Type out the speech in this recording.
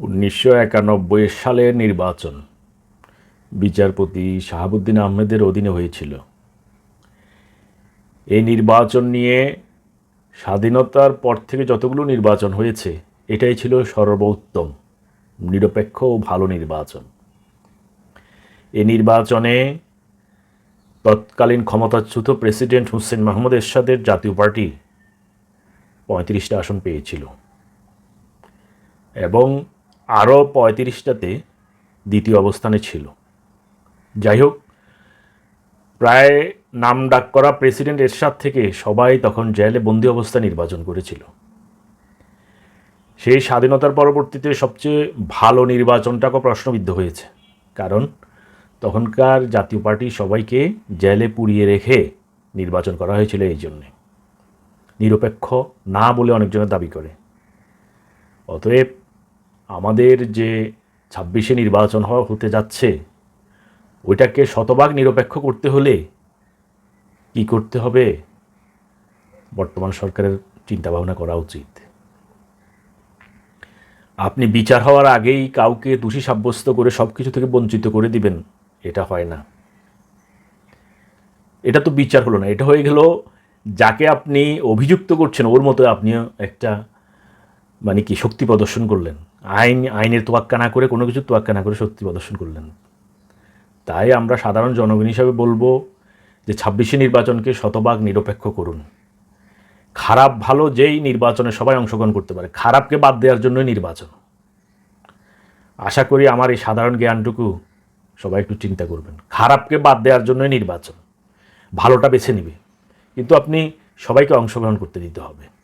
উনিশশো একানব্বই সালের নির্বাচন। বিচারপতি শাহাবুদ্দিন আহমেদের অধীনে হয়েছিল। এই নির্বাচন নিয়ে স্বাধীনতার পর থেকে যতগুলো নির্বাচন হয়েছে, এটাই ছিল সর্বোত্তম, নিরপেক্ষ ও ভালো নির্বাচন। এই নির্বাচনে তৎকালীন ক্ষমতাচ্যুত প্রেসিডেন্ট হুসেন মাহমুদ এরশাদের জাতীয় পার্টি পঁয়ত্রিশটা আসন পেয়েছিল। এবং আরও পঁয়ত্রিশটাতে দ্বিতীয় অবস্থানে ছিল। যাই হোক প্রায় নাম ডাক করা প্রেসিডেন্ট এরশাদ থেকে সবাই তখন জেলে বন্দি অবস্থা নির্বাচন করেছিল। সেই স্বাধীনতার পরবর্তীতে সবচেয়ে ভালো নির্বাচনটাকে প্রশ্নবিদ্ধ হয়েছে। কারণ, তখনকার জাতীয় পার্টি সবাইকে জেলে পুড়িয়ে রেখে নির্বাচন করা হয়েছিল এই জন্যে। নিরপেক্ষ না বলে অনেকজনের দাবি করে। অতএব আমাদের যে ছাব্বিশে নির্বাচন হওয়া হতে যাচ্ছে, ওইটাকে শতভাগ নিরপেক্ষ করতে হলে কি করতে হবে? বর্তমান সরকারের চিন্তাভাবনা করা উচিত। আপনি বিচার হওয়ার আগেই কাউকে দোষী সাব্যস্ত করে সব কিছু থেকে বঞ্চিত করে দিবেন, এটা হয় না। এটা তো বিচার হলো না, এটা হয়ে গেল, যাকে আপনি অভিযুক্ত করছেন, ওর মতো আপনিও একটা মানে কি, শক্তি প্রদর্শন করলেন। আইন, আইনের তোয়াক্কা না করে কোনো কিছু তোয়াক্কা না করে শক্তি প্রদর্শন করলেন। তাই আমরা সাধারণ জনগণ হিসাবে বলব যে ছাব্বিশে নির্বাচনকে শতভাগ নিরপেক্ষ করুন। খারাপ ভালো যেই নির্বাচনে সবাই অংশগ্রহণ করতে পারে, খারাপকে বাদ দেওয়ার জন্যই নির্বাচন। আশা করি আমার এই সাধারণ জ্ঞানটুকু সবাই একটু চিন্তা করবেন। খারাপকে বাদ দেওয়ার জন্যই নির্বাচন। ভালোটা বেছে নিবে। কিন্তু আপনি সবাইকে অংশগ্রহণ করতে দিতে হবে।